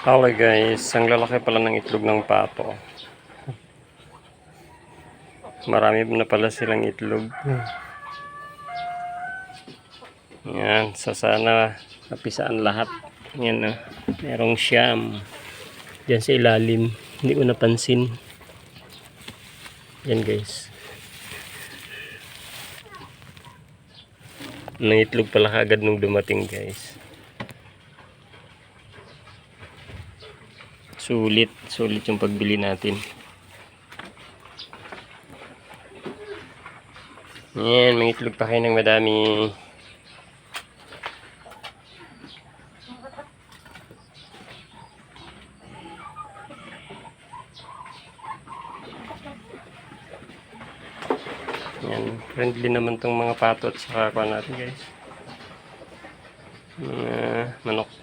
Hello guys, ang lalaki pala ng itlog ng pato. Marami na pala silang itlog. Yan, sa sana napisaan lahat. Yan na, merong siyam. Diyan sa ilalim, hindi ko napansin. Yan guys. Nang itlog pala kagad nung dumating guys. Sulit, sulit yung pagbili natin. Yan, may itlog pa kayo ng madami. Yan, friendly naman tong mga pato at saka natin guys. Mga manok.